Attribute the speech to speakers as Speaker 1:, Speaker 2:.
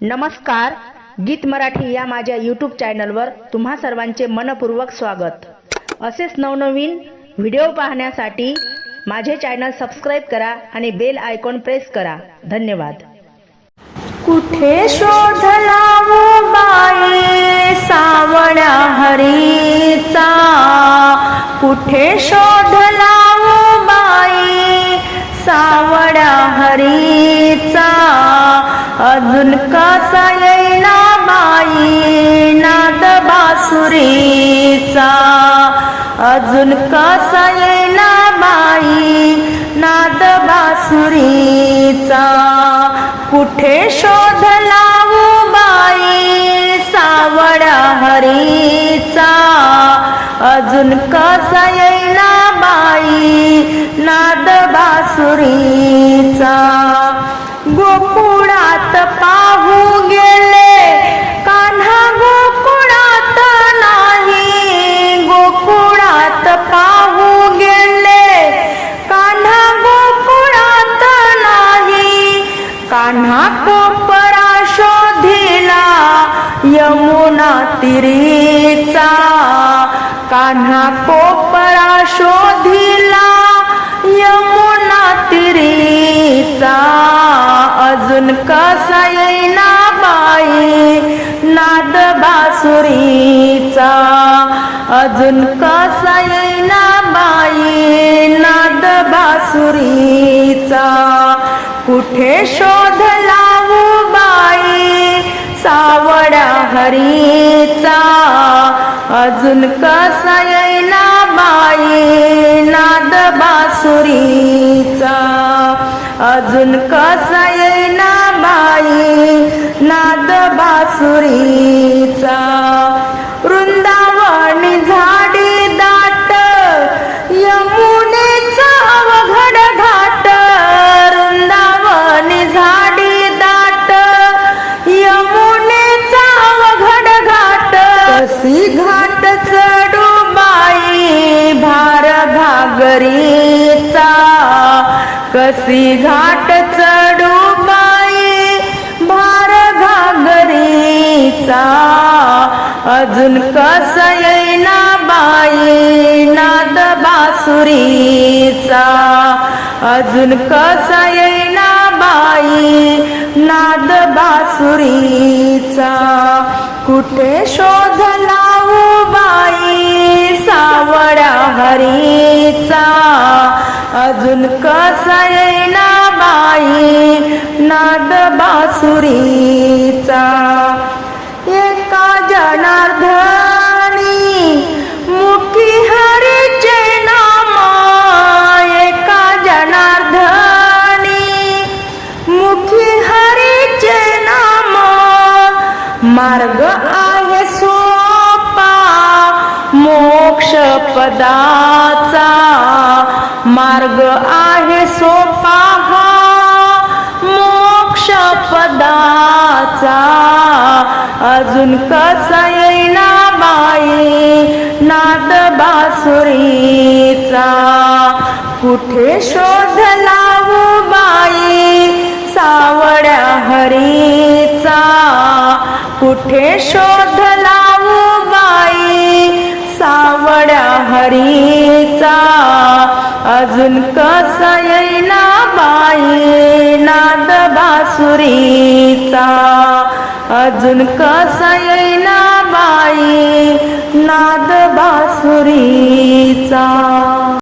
Speaker 1: नमस्कार गीत मराठी या माझ्या यूट्यूब चॅनलवर तुम्हा सर्वांचे मनपूर्वक स्वागत. असेच नवनवीन व्हिडिओ पाहण्यासाठी माझे चॅनल सबस्क्राईब करा आणि बेल आयकॉन प्रेस करा. धन्यवाद.
Speaker 2: कुठे शोध वो बाई सावळ्या हरीचा? कुठे शोधला वो बाई सावळ अजून कसा येईना बाई नाद बासुरीचा? अजून कसा येईना बाई नाद बासुरीचा? कुठे शोध लावू बाई सावडा हरीचा? अजून कसा येईना बाई नाद बासुरीचा? गोकुळात पाहू गेले. कान्हा गोकुळात नाही. गोकुळात पाहू गेले. कान्हा गोकुळात नाही. कान्हा कोपरा शोधिला. यमुना तिरीचा. कान्हा कोपरा शोधिला. यमुना अजून कसा येईना बाई? नाद बासुरीचा. अजून कसा येईना बाई? नाद बासुरीचा. कुठे शोध लावू बाई? सावड्या हरीचा. अजून कसा येईना बाई? नाद बासुरीचा. अजून कसा येईना बाई? नाद बासुरीचा. वृंदावनी झाडी दाट यमुनेचा अवघड घाट. वृंदावनी झाडी दाट यमुनेचा अवघड घाट. कशी घाट चढ कशी घाट चढू पायी भार घागरीचा. अजून कसा येईना बाई नाद बासुरीचा. अजून कसा येईना बाई नाद बासुरीचा. कुठे शोध अजून कसा येईना बाई? नाद बासुरीचा. एका जनार्दनी मुखी हरीचे नाम एका जनार्दनी मुखी हरीचे नाम मार्ग आहे सोपा मोक्ष पदाचा. मार्ग पदाचा अजून कसा येईना बाई? नाद बासुरीचा. कुठे शोध लावू बाई? सावड्या हरीचा. कुठे शोध लावू बाई? सावड्या हरीचा. अजून कसा येईना बाई? नाद बासुरीचा. अजून कसा येईना बाई? नाद बासुरीचा.